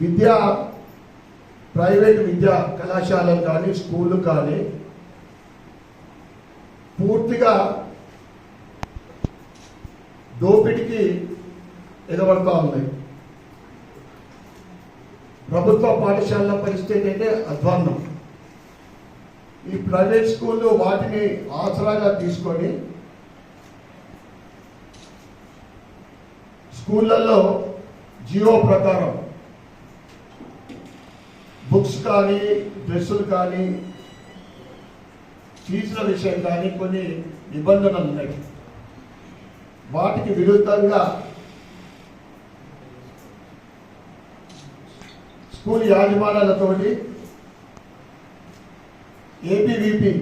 విద్య private విద్యా కళాశాలలు కానీ స్కూళ్ళు కానీ పూర్తిగా దోపిడికి ఎగబడతా ఉన్నాయి. ప్రభుత్వ పాఠశాలల పరిస్థితి ఏంటంటే అధ్వాన్నం. ఈ ప్రైవేట్ స్కూళ్ళు వాటిని ఆసరాగా తీసుకొని స్కూళ్ళల్లో జియో ప్రకారం బుక్స్ కానీ డ్రెస్సులు కానీ ఫీజుల విషయం కానీ కొన్ని నిబంధనలు ఉన్నాయి. వాటికి విరుద్ధంగా స్కూల్ యాజమాన్యాలతోటి ఏబీవీపీ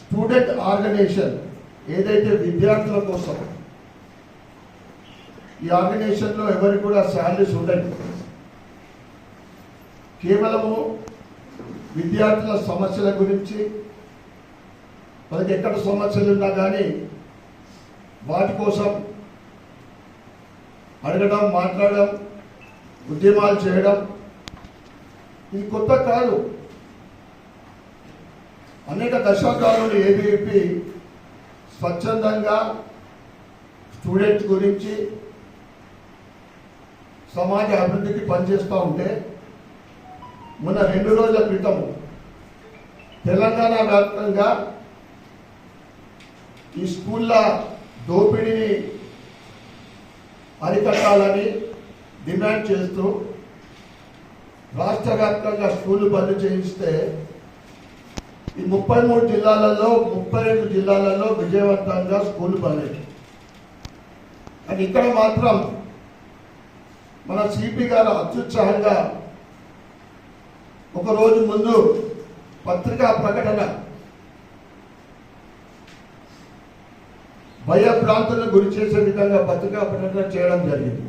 స్టూడెంట్ ఆర్గనైజేషన్ ఏదైతే విద్యార్థుల కోసం ఈ ఆర్గనైజేషన్లో ఎవరికి కూడా శాలరీస్ ఉండవు కేవలము విద్యార్థుల సమస్యల గురించి వాళ్ళకి ఎక్కడ సమస్యలు ఉన్నా కానీ వాటి కోసం అడగడం మాట్లాడడం ఉద్యమాలు చేయడం ఇది కొత్త కాదు అనేక దశాబ్దాలు ఏబీపీ స్వచ్ఛందంగా స్టూడెంట్స్ గురించి సమాజ అభివృద్ధికి పనిచేస్తూ ఉంటే మొన్న రెండు రోజుల క్రితము తెలంగాణ వ్యాప్తంగా ఈ స్కూళ్ళ దోపిడీని అరికట్టాలని డిమాండ్ చేస్తూ రాష్ట్ర వ్యాప్తంగా స్కూళ్ళు బంద్ చేయిస్తే ఈ ముప్పై మూడు జిల్లాలలో ముప్పై రెండు జిల్లాలలో విజయవంతంగా స్కూల్ బంద్ అయ్యాయి ఇక్కడ మాత్రం మన సిపి గారు అత్యుత్సాహంగా ఒక రోజు ముందు పత్రికా ప్రకటన. భయభ్రాంతులను గురి చేసే విధంగా పత్రికా ప్రకటన చేయడం జరిగింది.